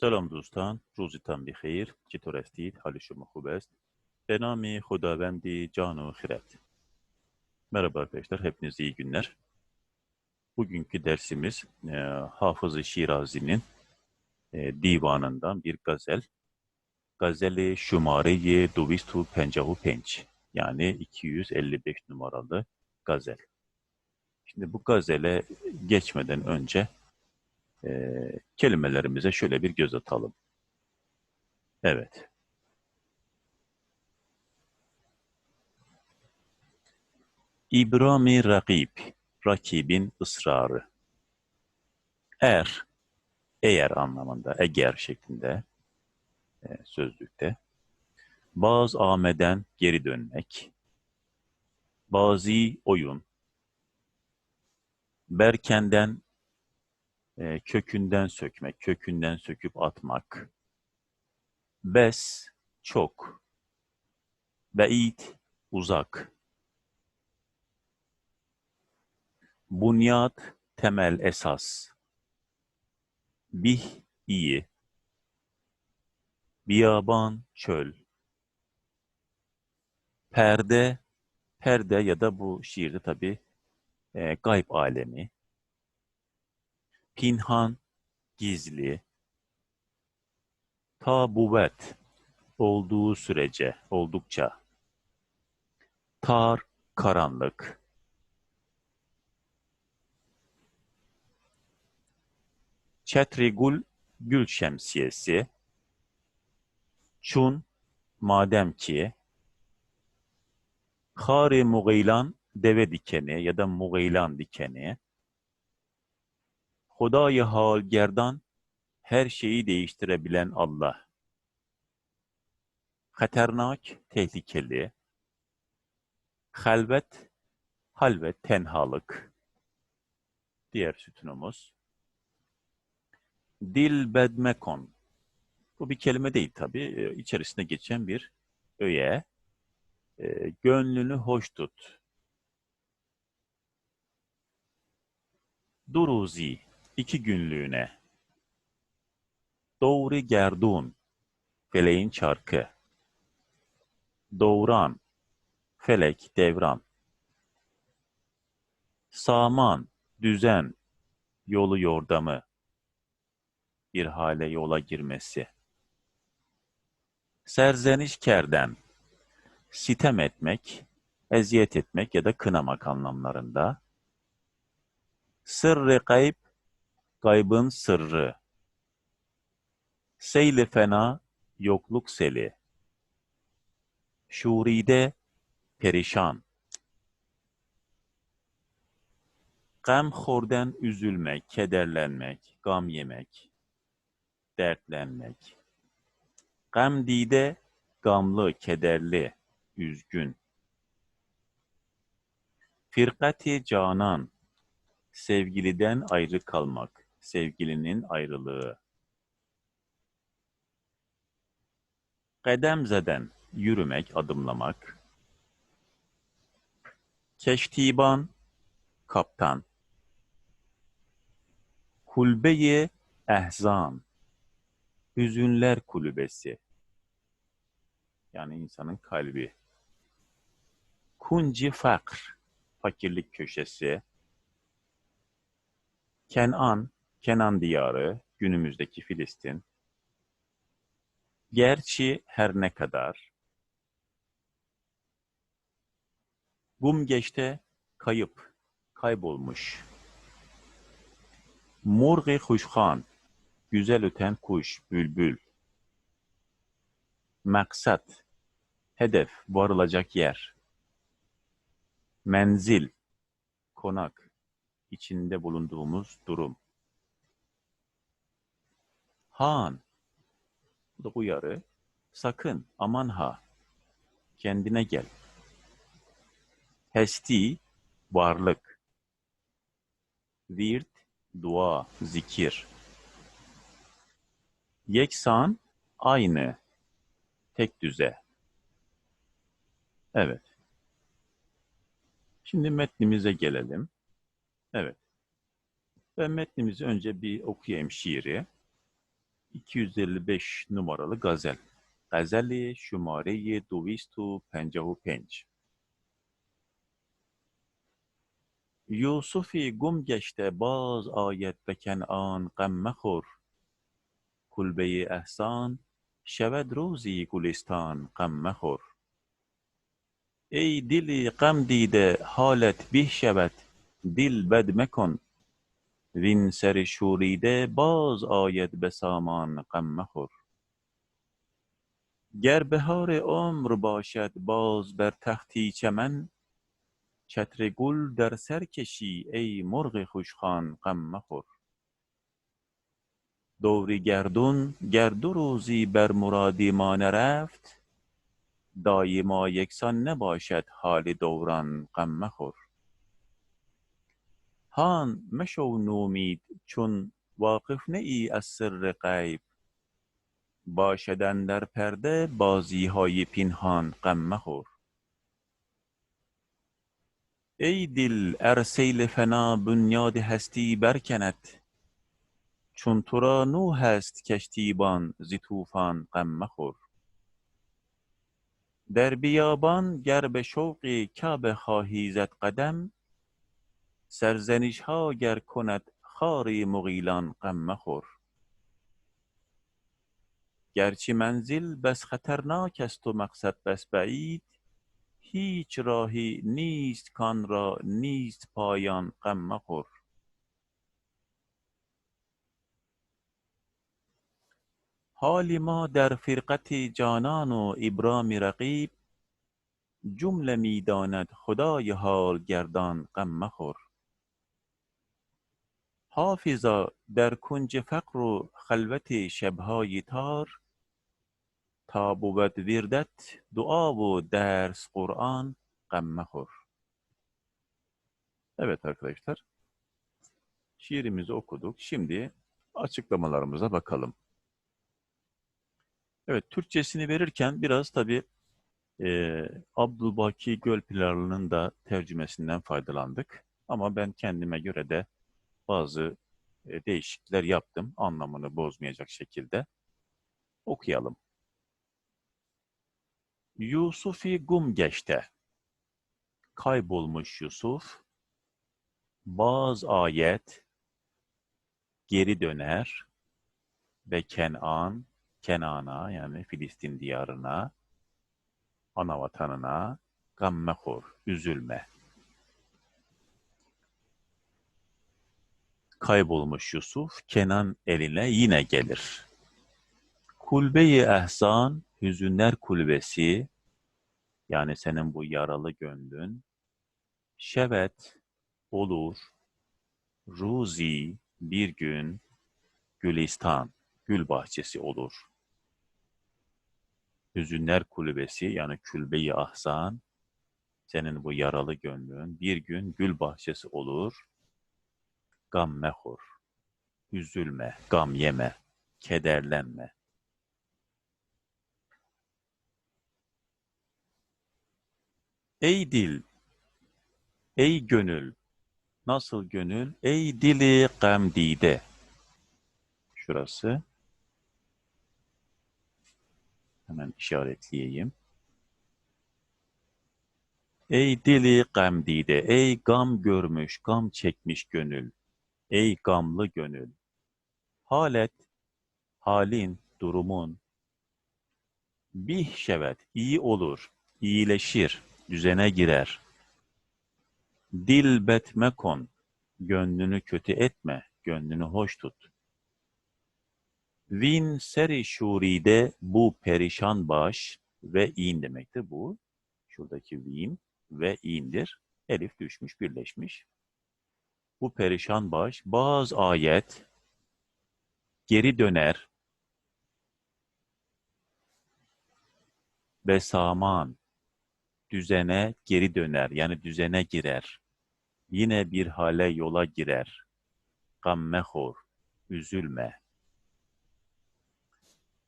سلام دوستان روزتان بخیر چطور هستید حال شما خوب است به نام خداوند can و خرد merhaba arkadaşlar hepinize iyi günler bugünkü dersimiz e, Hafız-ı Şirazi'nin e, divanından bir gazel Gazeli Şumare-i Duvistu Pencahu Penç yani 255 numaralı gazel şimdi bu gazele geçmeden önce e, kelimelerimize şöyle bir göz atalım. Evet. İbrami rakib, rakibin ısrarı. Er, eğer anlamında, eğer şeklinde e, sözlükte. Bazı ameden geri dönmek. Bazı oyun. Berkenden e, kökünden sökmek, kökünden söküp atmak. Bes, çok. Beid, uzak. Bunyat, temel, esas. Bih, iyi. Biyaban, çöl. Perde, perde ya da bu şiirde tabi e, gayb alemi. Pinhan, gizli. Tabuvet, olduğu sürece, oldukça. Tar, karanlık. Çetrigul, gül şemsiyesi. Çun, madem ki. Khari Mugaylan, deve dikeni ya da Mugaylan dikeni. Hudayı hal gerdan, her şeyi değiştirebilen Allah. Haternak, tehlikeli. Halvet, halvet, tenhalık. Diğer sütunumuz. Dil bedmekon. Bu bir kelime değil tabi. İçerisinde geçen bir öğe. E, gönlünü hoş tut. Duruzi iki günlüğüne. Doğru gerdun, feleğin çarkı. Doğran, felek, devran. Saman, düzen, yolu yordamı. Bir hale yola girmesi. Serzeniş kerden, sitem etmek, eziyet etmek ya da kınamak anlamlarında. Sırrı kayıp, Gaybın sırrı. Seyli fena, yokluk seli. Şuride, perişan. Gam xorden üzülmek, kederlenmek, gam yemek, dertlenmek. Gam dide, gamlı, kederli, üzgün. Firkati canan, sevgiliden ayrı kalmak sevgilinin ayrılığı. Kademzeden, yürümek, adımlamak. Keştiban, kaptan. Kulbeyi ehzan, hüzünler kulübesi. Yani insanın kalbi. Kunci fakr, fakirlik köşesi. Kenan, Kenan diyarı, günümüzdeki Filistin. Gerçi her ne kadar. Gumgeç'te kayıp, kaybolmuş. Murgi Huşhan, güzel öten kuş, bülbül. Maksat, hedef, varılacak yer. Menzil, konak, içinde bulunduğumuz durum. Han. Bu da uyarı. Sakın, aman ha. Kendine gel. Hesti, varlık. Virt, dua, zikir. Yeksan, aynı. Tek düze. Evet. Şimdi metnimize gelelim. Evet. Ben metnimizi önce bir okuyayım şiiri. 255 numaralı gazel. Gazeli şumare 255 یوسفی گم گشته باز آید به کنعان غم مخور کلبه احسان شود روزی گلستان غم مخور ای دلی غم دیده حالت به شود دل بد مکن وین سر شوریده باز آید به سامان غم مخور. گر بهار عمر باشد باز بر تختی چمن چتر گل در سر کشی ای مرغ خوشخوان غم مخور. دور گردون گر دو روزی بر مرادی ما نرفت دایما یکسان نباشد حال دوران غم مخور. هان مشو نومید چون واقف نه ای از سر غیب. باشد اندر پرده بازی های پنهان غم مخور. ای دل ار سیل فنا بنیاد هستی برکند. چون تو را نوح است کشتیبان ز طوفان غم مخور. در بیابان گر به شوق کعبه خواهی زد قدم سرزنش ها گر کند خار مغیلان غم مخور. گرچه منزل بس خطرناک است و مقصد بس بعید هیچ راهی نیست کان را نیست پایان غم مخور. حال ما در فرقت جانان و ابرام رقیب جمله می داند خدای حال گردان غم مخور. حافظا در کنج فقر و خلوت شبهای تار تا بود وردت dua و ders Kur'an gammehur. Evet arkadaşlar. Şiirimizi okuduk. Şimdi açıklamalarımıza bakalım. Evet, Türkçesini verirken biraz tabii e, Abdülbaki Gölpilarlı'nın da tercümesinden faydalandık. Ama ben kendime göre de bazı e, değişiklikler yaptım anlamını bozmayacak şekilde. Okuyalım. Yusufi gum geçte. Kaybolmuş Yusuf. Bazı ayet geri döner ve Kenan, Kenan'a yani Filistin diyarına, ana vatanına gammehur, üzülme. Kaybolmuş Yusuf, Kenan eline yine gelir. Kulbe-i ehsan, hüzünler kulübesi, yani senin bu yaralı gönlün, şevet olur, ruzi bir gün, gülistan, gül bahçesi olur. Hüzünler kulübesi yani külbe-i ahsan, senin bu yaralı gönlün bir gün gül bahçesi olur. Gam mehur, üzülme, gam yeme, kederlenme. Ey dil, ey gönül, nasıl gönül? Ey dili gamdide. Şurası. Hemen işaretleyeyim. Ey dili gamdide, ey gam görmüş, gam çekmiş gönül. Ey gamlı gönül. Halet, halin, durumun. Bih şevet, iyi olur, iyileşir düzene girer. Dil betme kon, gönlünü kötü etme, gönlünü hoş tut. Vin seri şuride bu perişan baş ve in demektir bu. Şuradaki vin ve indir. Elif düşmüş, birleşmiş. Bu perişan baş, bazı ayet geri döner ve saman düzene geri döner, yani düzene girer. Yine bir hale yola girer. Gammehor, üzülme.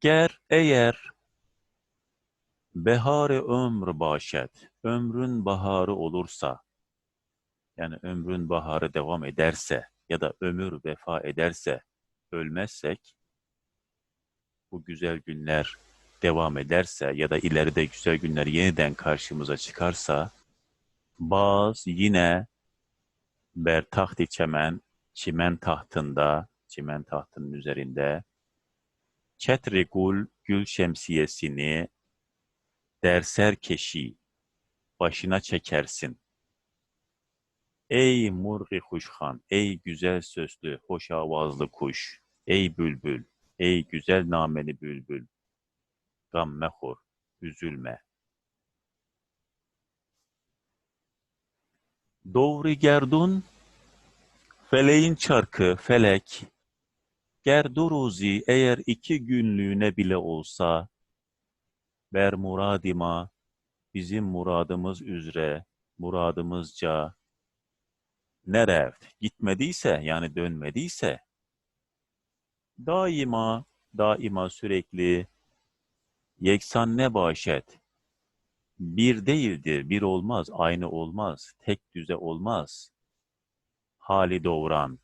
Ger eğer beharı ömr başet, ömrün baharı olursa, yani ömrün baharı devam ederse ya da ömür vefa ederse, ölmezsek, bu güzel günler devam ederse ya da ileride güzel günler yeniden karşımıza çıkarsa Baz yine ber tahti çemen çimen tahtında çimen tahtının üzerinde çetrigul gül şemsiyesini derser keşi başına çekersin. Ey murgi kuşhan, ey güzel sözlü, hoş avazlı kuş, ey bülbül, ey güzel nameli bülbül, gamme hor, üzülme. Doğru gerdun, feleğin çarkı, felek, gerduruzi eğer iki günlüğüne bile olsa, ber muradima, bizim muradımız üzere, muradımızca, nereft, gitmediyse yani dönmediyse, daima, daima sürekli, yeksan ne başet, bir değildir, bir olmaz, aynı olmaz, tek düze olmaz. Hali doğuran,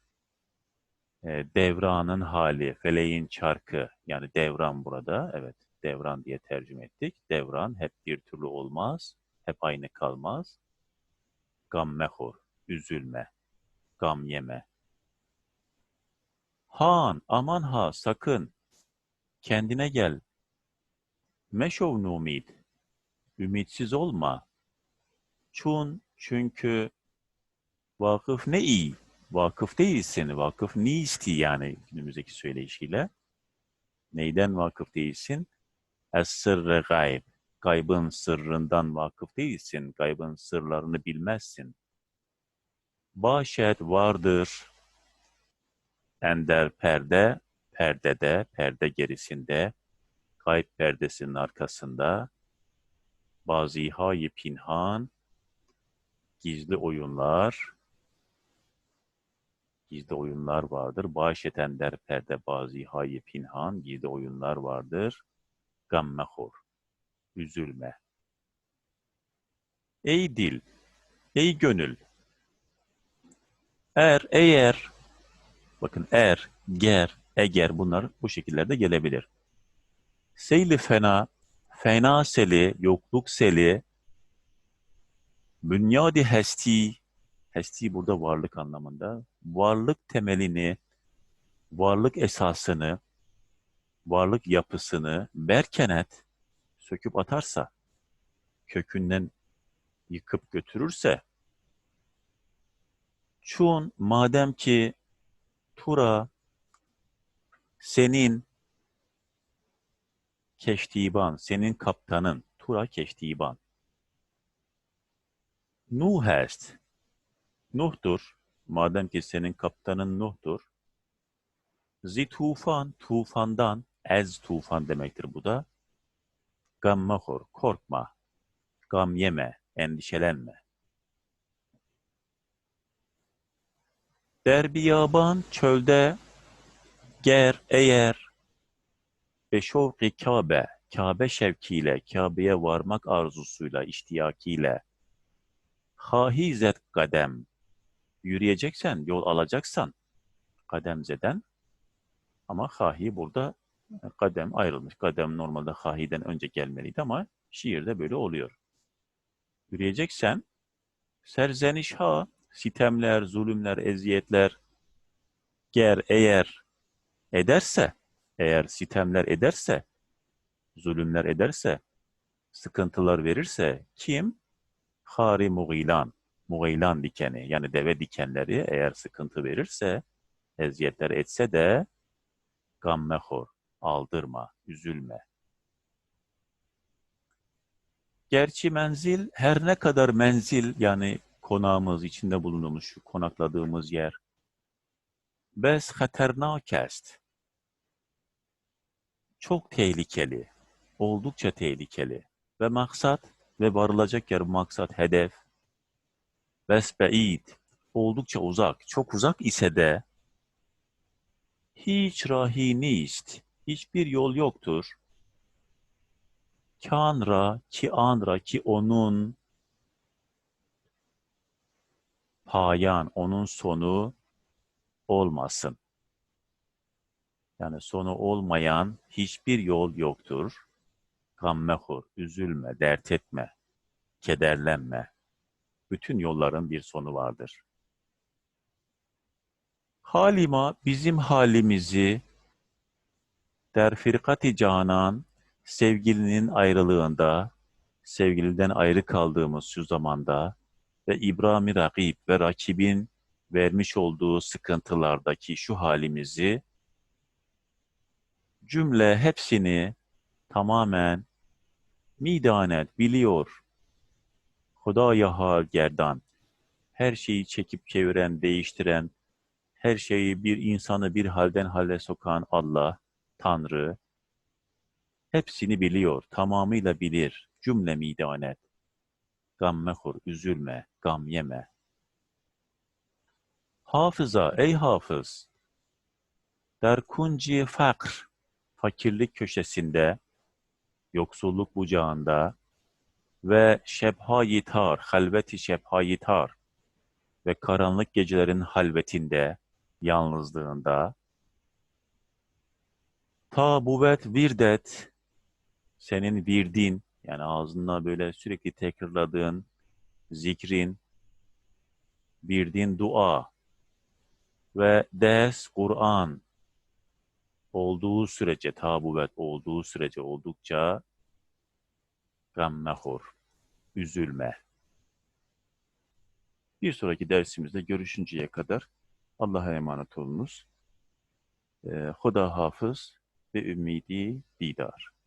e, devranın hali, feleğin çarkı, yani devran burada, evet, devran diye tercüme ettik. Devran hep bir türlü olmaz, hep aynı kalmaz. Gam mehur, üzülme, gam yeme. Han, aman ha, sakın, kendine gel. Meşov numid, ümitsiz olma. Çun, çünkü vakıf ne iyi, vakıf değilsin, vakıf ne isti yani günümüzdeki söyleyişiyle. Neyden vakıf değilsin? Es-sırrı gayb. Gaybın sırrından vakıf değilsin. Gaybın sırlarını bilmezsin. Başet vardır. Ender perde, perdede, perde gerisinde, gayb perdesinin arkasında, bazihayı pinhan, gizli oyunlar, gizli oyunlar vardır. Başet ender perde, bazihayı pinhan, gizli oyunlar vardır. Gammehor, üzülme. Ey dil, ey gönül, er, eğer, bakın er, ger, eğer bunlar bu şekillerde gelebilir. Seyli fena, fena seli, yokluk seli, bünyadi hesti, hesti burada varlık anlamında, varlık temelini, varlık esasını, varlık yapısını berkenet söküp atarsa, kökünden yıkıp götürürse, çun madem ki Tura senin keştiban, senin kaptanın, Tura keştiban. Nuh est, Nuh'tur, madem ki senin kaptanın Nuh'tur, zi tufan, tufandan, ez tufan demektir bu da. Gammahor, korkma. Gam yeme, endişelenme. Derbiyaban çölde. Ger eğer beşovki Kabe, Kabe şevkiyle, Kabe'ye varmak arzusuyla, iştiyakiyle. Hahizet kadem. Yürüyeceksen, yol alacaksan kademzeden. Ama hahi burada kadem ayrılmış. Kadem normalde hahiden önce gelmeliydi ama şiirde böyle oluyor. Yürüyeceksen serzeniş ha, sitemler, zulümler, eziyetler ger eğer ederse, eğer sitemler ederse, zulümler ederse, sıkıntılar verirse kim? Hari mugilan, mugilan dikeni yani deve dikenleri eğer sıkıntı verirse, eziyetler etse de gammehor, aldırma, üzülme. Gerçi menzil her ne kadar menzil yani konağımız, içinde bulunduğumuz şu konakladığımız yer bes haternak est. Çok tehlikeli, oldukça tehlikeli ve maksat ve varılacak yer maksat, hedef bes beid, oldukça uzak, çok uzak ise de hiç rahi nist, hiçbir yol yoktur. Kanra ki anra ki onun payan, onun sonu olmasın. Yani sonu olmayan hiçbir yol yoktur. Gammehur, üzülme, dert etme, kederlenme. Bütün yolların bir sonu vardır. Halima bizim halimizi der firkati canan sevgilinin ayrılığında, sevgiliden ayrı kaldığımız şu zamanda ve İbrahim rakip ve rakibin vermiş olduğu sıkıntılardaki şu halimizi cümle hepsini tamamen midanet biliyor. Hudaya hal gerdan. Her şeyi çekip çeviren, değiştiren, her şeyi bir insanı bir halden hale sokan Allah, Tanrı, hepsini biliyor, tamamıyla bilir. Cümle midanet. Gam mehur, üzülme, gam yeme. Hafıza, ey hafız! Der kunci fakr, fakirlik köşesinde, yoksulluk bucağında ve şebha-i tar, halveti şebha-i tar ve karanlık gecelerin halvetinde, yalnızlığında, ta buvet virdet, senin virdin, yani ağzında böyle sürekli tekrarladığın zikrin, virdin dua ve ders Kur'an olduğu sürece, tabuvet olduğu sürece oldukça gammehur, üzülme. Bir sonraki dersimizde görüşünceye kadar Allah'a emanet olunuz. Ee, Huda hafız ve ümidi didar.